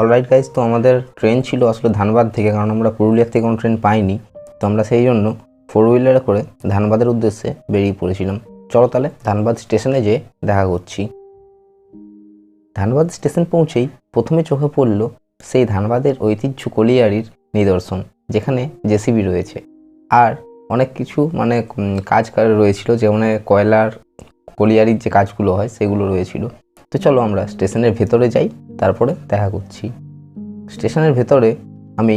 Alright guys তো আমাদের train ছিল আসলে ধানবাদ থেকে, কারণ আমরা পুরুলিয়ার থেকে কোনো ট্রেন পাইনি। তো আমরা সেই জন্য ফোর হুইলারে করে ধানবাদের উদ্দেশ্যে বেরিয়ে পড়েছিলাম। চলো তাহলে ধানবাদ স্টেশনে যেয়ে দেখা করছি। ধানবাদ স্টেশন পৌঁছেই প্রথমে চোখে পড়ল সেই ধানবাদের ঐতিহ্য কলিয়ারির নিদর্শন, যেখানে জেসিবি রয়েছে। আর অনেক কিছু মানে কাজ রয়েছিল, যেমন কয়লার কলিয়ারির যে কাজগুলো হয়, সেগুলো রয়েছিল। তো চলো আমরা স্টেশনের ভেতরে যাই, তারপরে দেখা করছি। স্টেশনের ভেতরে আমি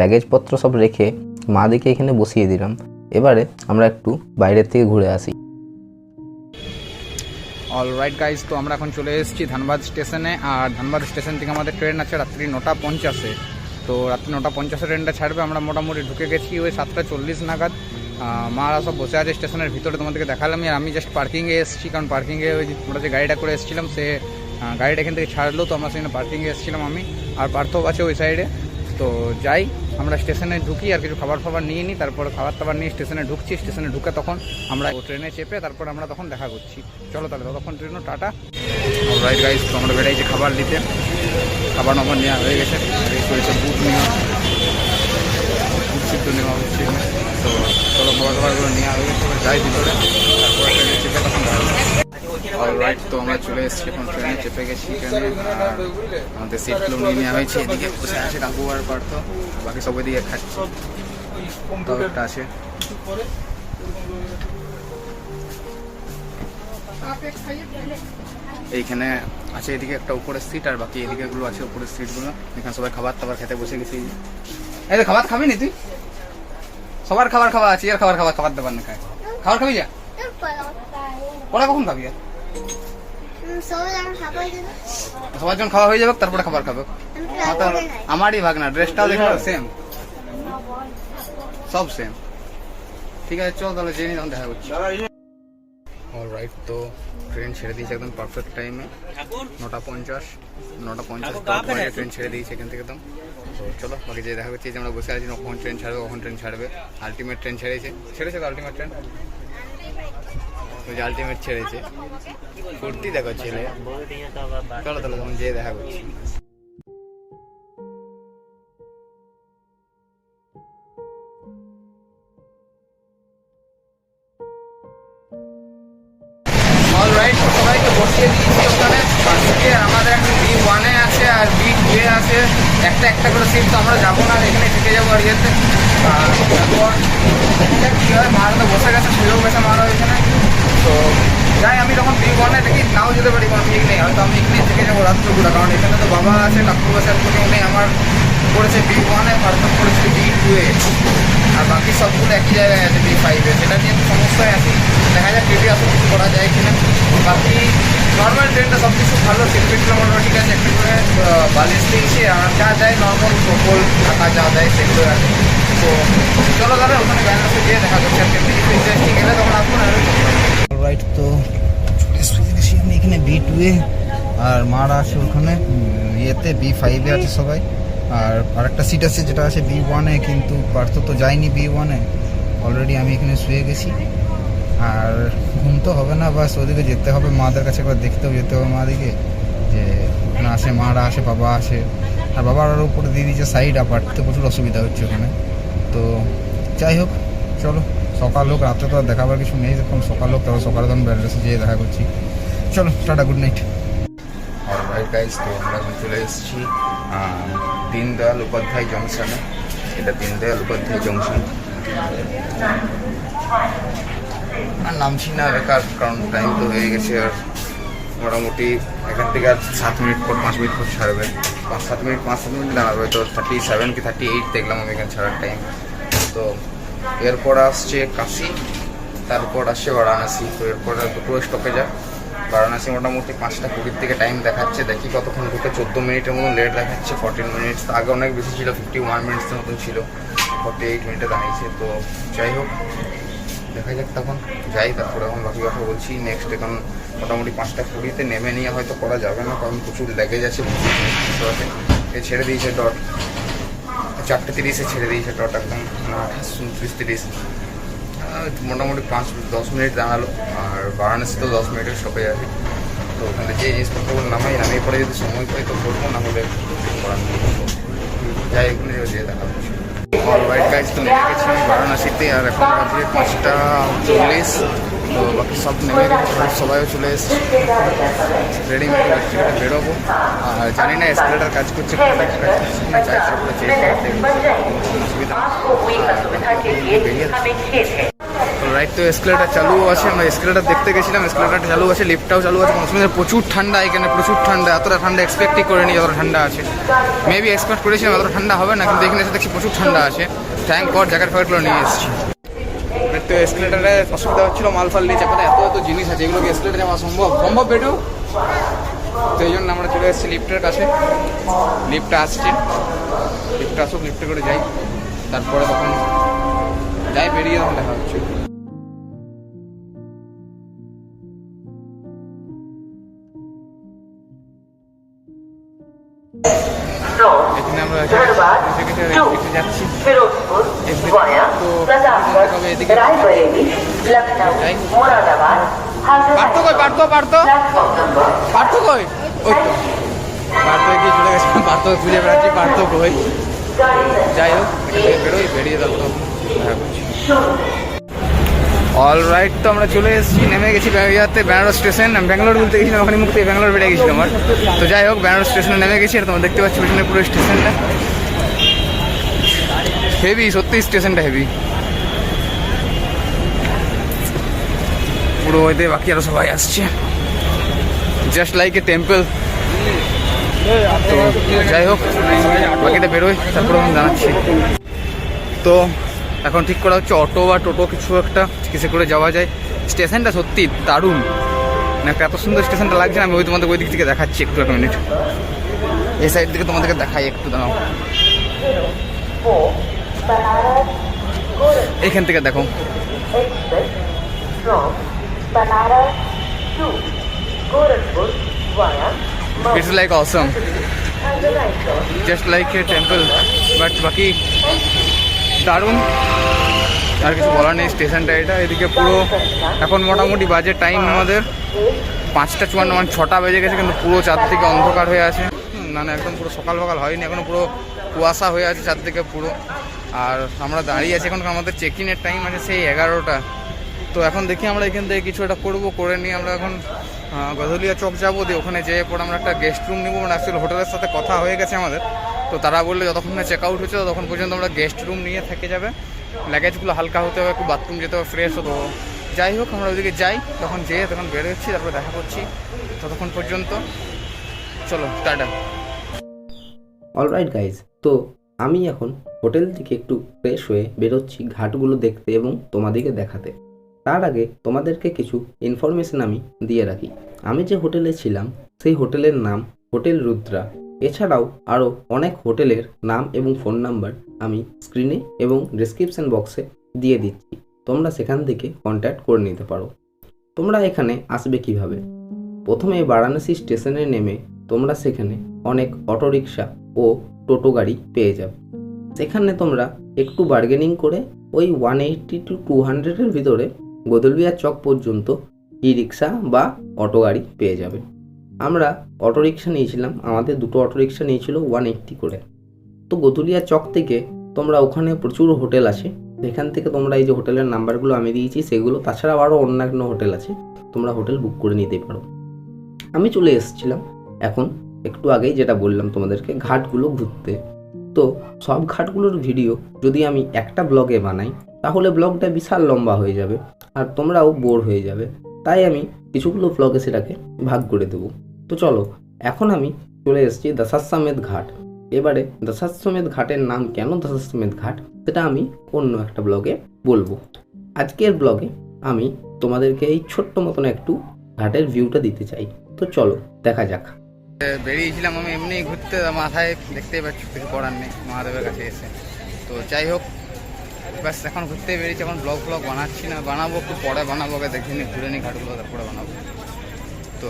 লাগেজপত্র সব রেখে মা দিকে এখানে বসিয়ে দিলাম। এবারে আমরা একটু বাইরের থেকে ঘুরে আসি। অল রাইট গাইজ তো আমরা এখন চলে এসেছি ধানবাদ স্টেশনে। আর ধানবাদ স্টেশন থেকে আমাদের ট্রেন আছে রাত্রি নটা পঞ্চাশে। তো রাত্রি নটা পঞ্চাশে ট্রেনটা ছাড়বে, আমরা মোটামুটি ঢুকে গেছি ওই সাতটা চল্লিশ নাগাদ। মারা সব বসে আছে স্টেশনের ভিতরে তোমাদেরকে দেখালাম। আর আমি জাস্ট পার্কিংয়ে এসেছি, কারণ পার্কিংয়ে ওই আমরা যে গাড়িটা করে এসেছিলাম, সে গাড়িটা এখান থেকে ছাড়লো, তো আমরা সেখানে পার্কিংয়ে এসেছিলাম আমি আর পার্থব আছে ওই সাইডে তো যাই, আমরা স্টেশনে ঢুকি আর কিছু খাবার ফাবার নিয়ে নিই তারপর খাবার টাবার নিয়ে স্টেশনে ঢুকছি। স্টেশনে ঢুকে তখন আমরা ট্রেনে চেপে তারপর আমরা তখন দেখা করছি। চলো তাহলে ততক্ষণ ট্রেনও টাটা। রাইট গাইজ তো আমরা বেড়াইছি খাবার নিতে। খাবার নম্বর নেওয়া হয়ে গেছে। বুট নেওয়া বুট সিদ্ধ নেওয়া হচ্ছে। খাবারগুলো রাইট তো আমরা চলে এসেছি এখন ট্রেনে চেপে গেছি আমাদের সিটগুলো নিয়ে এদিকে বসে আছে বাকি একটা আছে। এইখানে আছে এদিকে একটা উপরের সিট আর বাকি এদিকে গুলো আছে উপরের সিটগুলো এখানে সবাই খাবার টাবার খেতে বসে গেছি। এই খাবার খাবি নি তুই? সবার খাবার খাওয়া আছে আর খাবার খাবার খাবার দাবার না খায়। খাবার খাবি যা। ওরা কখন খাবি আর সবার যখন খাওয়া হয়ে যাবে তারপরে খাবার খাবে। আমারই ভাগ না ড্রেসটাও দেখো সেম সব সেম ঠিক আছে চল তাহলে জেনে তখন দেখা করছি। অলরাইট তো ট্রেন ছেড়ে দিয়েছে একদম পারফেক্ট টাইমে নটা পঞ্চাশ নটা পঞ্চাশ ট্রেন ছেড়ে দিয়েছে এখান থেকে একদম তো চলো, বাকি যে দেখা করছি যে আমরা বসে আছি, কখন ট্রেন ছাড়বে, কখন ট্রেন ছাড়বে। আলটিমেট ট্রেন ছেড়েছে। ছেড়েছে তো আলটিমেট ট্রেন যে আলটিমেট ছেড়েছে। ফুর্তি দেখো ছেলে। চলো তাহলে তখন যেয়ে দেখা করছি। অলরাইট সবাইকে বসিয়ে দিয়েছি ওখানে আজকে আমাদের বি ওয়ানে আছে আর বি টুয়ে আছে। একটা একটা করে সিট তো আমরা যাব না এখানে থেকে যাব আর ইয়েতে। আর তারপর কী হয় বসে গেছে সুযোগ গেছে মারা এখানে। তো যাই, আমি তখন বি ওয়ানে থেকে নাও যেতে পারি, কোনো ঠিক নেই। হয়তো আমি এখানে থেকে যাব রাত্রগুলো কারণ এখানে তো বাবা আছে, কাকু আছে, আর নেই আমার। পড়েছে বি ওয়ানে পার্থক পড়েছে বি টু এ। আর বাকি সবগুলো একই জায়গায় আছে বি ফাইভে সেটা নিয়ে সমস্যায় আছি, দেখা যাক কেটে আসলে কিছু করা যায় কিনা। বাকি নর্মাল ট্রেনটা সব কিছু ভালো সিটপিটগুলো মোটামুটি ঠিক আছে, একটু করে বালিশ দিয়েছি, আর যা যায় নর্মাল প্রকল ঢাকা যা দেয় সেগুলো আছে তো চলো তাহলে, ওখানে ব্যানার্সে গিয়ে দেখা যাচ্ছে আর কেমনি কিছু ইন্টারেস্টিং এলে তখন আসব না রাইট তো আমি এখানে বি টু এ, আর মারা আছে ওখানে ইয়েতে বি ফাইভে আছে সবাই। আর আরেকটা সিট আছে যেটা আছে বি ওয়ানে কিন্তু পার্থ তো যায়নি বি ওয়ানে অলরেডি আমি এখানে শুয়ে গেছি। আর ঘুম তো হবে না, বাস ওদিকে যেতে হবে। মাদের কাছে একবার দেখতেও যেতে হবে মাদিকে, যে ওখানে আসে, মারা আসে, বাবা আসে। আর বাবার আরও উপরে দিয়ে দিয়েছে সাইড আপার তো প্রচুর অসুবিধা হচ্ছে ওখানে। তো যাই হোক, চলো। সকাল হোক রাতে তো আর দেখাবার কিছু নেই। যখন সকাল হোক, তারপর সকালে তখন ব্যালেন্সে যেয়ে দেখা করছি। চলো, টাটা গুড নাইট গাইস তো আমরা এখন চলে এসেছি দীনদয়াল উপাধ্যায় জংশনে। এটা দীনদয়াল উপাধ্যায় জংশন। আর নামছি না বেকার, কারণ টাইম তো হয়ে গেছে আর মোটামুটি এখান থেকে আর সাত মিনিট পর পাঁচ মিনিট পর ছাড়বে। পাঁচ, সাত মিনিট, পাঁচ, সাত মিনিট দাঁড়াবে, তো থার্টি সেভেন কি থার্টি এইট দেখলাম আমি এখানে ছাড়ার টাইম তো এরপর আসছে কাশি, তারপর আসছে বারাণসী, তো এরপর আর দুটো স্টপে যায় বারাণসী মোটামুটি পাঁচটা কুড়ির থেকে টাইম দেখাচ্ছে। দেখি কতক্ষণ ঢুকে চোদ্দ মিনিটের মতো লেট দেখাচ্ছে ফর্টিন মিনিটস আগে অনেক বেশি ছিল ফিফটি ওয়ান মিনিটসের মতন ছিল। ফর্টি এইট মিনিটে দাঁড়িয়েছে। তো যাই হোক, দেখা যাক তখন। যাই, তারপরে এখন বাকি কথা বলছি। নেক্সট এখন মোটামুটি পাঁচটা কুড়িতে নেমে নিয়ে হয়তো করা যাবে না, কারণ প্রচুর লেগে যাচ্ছে ছেড়ে দিয়েছে ডট চারটে তিরিশে ছেড়ে দিয়েছে ডট একদম। আঠাশ, উনত্রিশ, তিরিশ। মোটামুটি পাঁচ দশ মিনিট দাঁড়াল আর বারাণসী তো দশ মিনিটের স্টপেজ আছে তো ওখানে যে জিনিসপত্রগুলো নামাই নামিয়ে পরে যদি সময় পাই তো করব না হলে করার নেই। যাই এখানে যেয়ে দেখা হচ্ছে অলরাইট গাইজ তো নেমে গেছি আমি বারাণসীতে আর এখন বাজে পাঁচটা চল্লিশ। তো বাকি সব নেমে গেছে সবাই সবাইও চলে এসেছে। রেডিমেড থেকে বেরোবো। আর জানি না এসকেলেটার কাজ করছে কি না, কাজ করছে কি না যাই তারপরে চেক করতে অসুবিধা বেরিয়ে রাইট তো এসকেলেটার চালু আছে, আমরা এসকেলেটার দেখতে গেছিলাম এসকেলেটারটা চালু আছে লিফটটাও চালু আছে অসুবিধা প্রচুর ঠান্ডা এখানে, প্রচুর ঠান্ডা, এতটা ঠান্ডা এক্সপেক্টই করিনি যতটা ঠান্ডা আছে। মেবি এক্সপেক্ট করেছিলাম এতটা ঠান্ডা হবে না, কিন্তু এখানে এসে দেখছি প্রচুর ঠান্ডা আছে। থ্যাংক গড জ্যাকেট ফ্যাকেটগুলো নিয়ে এসেছি। তো এসকেলেটারে অসুবিধা হচ্ছিল, মাল ফাল নিয়ে চাপাতে এত এত জিনিস আছে, এগুলোকে এসকেলেটারে যাওয়া সম্ভব? সম্ভব বেটু? তো এই জন্য আমরা চলে এসেছি লিফটের কাছে। লিফটটা আসছে। লিফটটা আসুক লিফটে করে যাই। তারপরে তখন যাই, বেরিয়ে তখন দেখা হচ্ছে। যাচ্ছি পারতো কই পারতো পারতো পারতো কই ওই তো পারতো কি চলে গেছে পারতো খুঁজে বেড়াচ্ছি পারতো কই যাই হোক বেরোই বেরিয়ে তখন অল রাইট তো আমরা চলে এসেছি নেমে গেছি ইয়াতে ব্যানারস স্টেশন আমি ব্যাঙ্গালোর বলতে গেছিলাম ওখানে মুক্তি ব্যাঙ্গালোর বেড়ে গেছিলাম আমার তো যাই হোক ব্যানারস স্টেশনে নেমে গেছি আর তোমার দেখতে পাচ্ছি পিছনে পুরো স্টেশনটা। হেভি সত্যি স্টেশনটা হেভি। পুরো ওইতে বাকি আরও সবাই আসছে। জাস্ট লাইক এ টেম্পল তো যাই হোক বাকিটা বেরোই তারপরে আমি জানাচ্ছি। তো এখন ঠিক করা হচ্ছে অটো বা টোটো কিছু একটা কিসে করে যাওয়া যায়। স্টেশনটা সত্যি দারুণ। না এত সুন্দর স্টেশনটা লাগছে না আমি ওই তোমাদের ওই দিক থেকে দেখাচ্ছি একটু এক মিনিট। এই সাইড থেকে তোমাদেরকে দেখাই একটু দাঁড়াও। এখান থেকে দেখো it's like awesome just like a temple but বাকি দারুণ। আর কিছু বলার নেই স্টেশনটা এটা এদিকে পুরো এখন মোটামুটি বাজে টাইম আমাদের। পাঁচটা চুয়ান্ন মানে ছটা বেজে গেছে কিন্তু পুরো চারদিকে অন্ধকার হয়ে আছে। না না একদম পুরো সকাল সকাল হয়নি এখনও পুরো কুয়াশা হয়ে আছে চারদিকে পুরো। আর আমরা দাঁড়িয়ে আছি এখন আমাদের চেক ইনের টাইম আছে সেই এগারোটা। তো এখন দেখি আমরা এখান থেকে কিছু একটা করব, করে নিয়ে আমরা এখন গধলিয়া চক যাব, দিয়ে ওখানে যেয়ে পর আমরা একটা গেস্ট রুম নিবো। মানে অ্যাকচুয়ালি হোটেলের সাথে কথা হয়ে গেছে আমাদের। তো তারা বললে যতক্ষণ না চেক আউট হচ্ছে ততক্ষণ পর্যন্ত আমরা গেস্ট রুম নিয়ে থেকে যাবে। লাগেজগুলো হালকা হতে হবে, একটু বাথরুম যেতে হবে ফ্রেশ হতে যাই হোক, আমরা ওইদিকে যাই। তখন যেয়ে তখন বেরোচ্ছি তারপরে দেখা করছি। ততক্ষণ পর্যন্ত, চলো, টাটা। অলরাইট গাইজ তো আমি এখন হোটেল থেকে একটু ফ্রেশ হয়ে বেরোচ্ছি ঘাটগুলো দেখতে এবং তোমাদেরকে দেখাতে। তার আগে তোমাদেরকে কিছু ইনফরমেশন আমি দিয়ে রাখি। আমি যে হোটেলে ছিলাম, সেই হোটেলের নাম হোটেল রুদ্রা। এছাড়াও আরও অনেক হোটেলের নাম এবং ফোন নাম্বার আমি স্ক্রিনে এবং ডিসক্রিপশন বক্সে দিয়ে দিচ্ছি। তোমরা সেখান থেকে কন্ট্যাক্ট করে নিতে পারো। তোমরা এখানে আসবে কীভাবে? প্রথমে বারাণসী স্টেশনে নেমে তোমরা সেখানে অনেক অটোরিকশা ও টোটো গাড়ি পেয়ে যাবে। সেখানে তোমরা একটু বার্গেনিং করে ওই ওয়ান এইট্টি টু টু হান্ড্রেডের ভিতরে গোদলবিয়া চক পর্যন্ত ই রিক্সা বা অটো গাড়ি পেয়ে যাবে। আমরা অটো রিক্সা নিয়েছিলাম, আমাদের দুটো অটো রিক্সা নিয়েছিল ওয়ান এইট্টি করে। তো গোদুলিয়া চক থেকে তোমরা ওখানে প্রচুর হোটেল আছে, সেখান থেকে তোমরা এই যে হোটেলের নাম্বারগুলো আমি দিয়েছি, সেগুলো তাছাড়াও আরও অন্যান্য হোটেল আছে, তোমরা হোটেল বুক করে নিতে পারো। আমি চলে এসেছিলাম, এখন একটু আগেই যেটা বললাম তোমাদেরকে, ঘাটগুলো ঘুরতে। তো সব ঘাটগুলোর ভিডিও যদি আমি একটা ব্লগে বানাই, তাহলে ব্লগটা বিশাল লম্বা হয়ে যাবে আর তোমরাও বোর হয়ে যাবে। তাই আমি কিছুগুলো ব্লগে সেটাকে ভাগ করে দেবো। তো চলো, এখন আমি চলে এসেছি দশাশ্বমেধ ঘাট। এবারে দশাশ্বমেধ ঘাটের নাম কেন দশাশ্বমেধ ঘাট, সেটা আমি অন্য একটা ব্লগে বলব। আজকের ব্লগে আমি তোমাদেরকে এই ছোট্ট মতন একটু ঘাটের ভিউটা দিতে চাই। তো চলো, দেখা যাক। বেরিয়েছিলাম আমি এমনি ঘুরতে, মাথায় দেখতেই পাচ্ছ, কিছু করার নেই, মহাদেবের কাছে এসে। তো যাই হোক, ব্যাস, এখন ঘুরতে বেরিয়েছি, এখন ব্লগ ফ্লগ বানাচ্ছি না, বানাবো, একটু পরে বানাবো দেখে নি ঘুরে নি ঘাটগুলো, তারপরে বানাবো। তো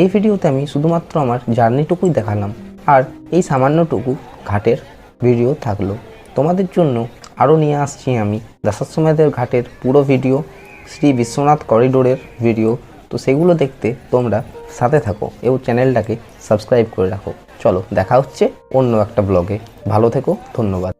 এই ভিডিওতে আমি শুধুমাত্র আমার জার্নিটুকুই দেখালাম, আর এই সামান্যটুকু ঘাটের ভিডিও থাকল। তোমাদের জন্য আরও নিয়ে আসছি আমি দশাশ্বমেধের ঘাটের পুরো ভিডিও, শ্রী বিশ্বনাথ করিডোরের ভিডিও। তো সেগুলো দেখতে তোমরা সাথে থাকো, এবং চ্যানেলটাকে সাবস্ক্রাইব করে রাখো। চলো, দেখা হচ্ছে অন্য একটা ব্লগে ভালো থেকো, ধন্যবাদ।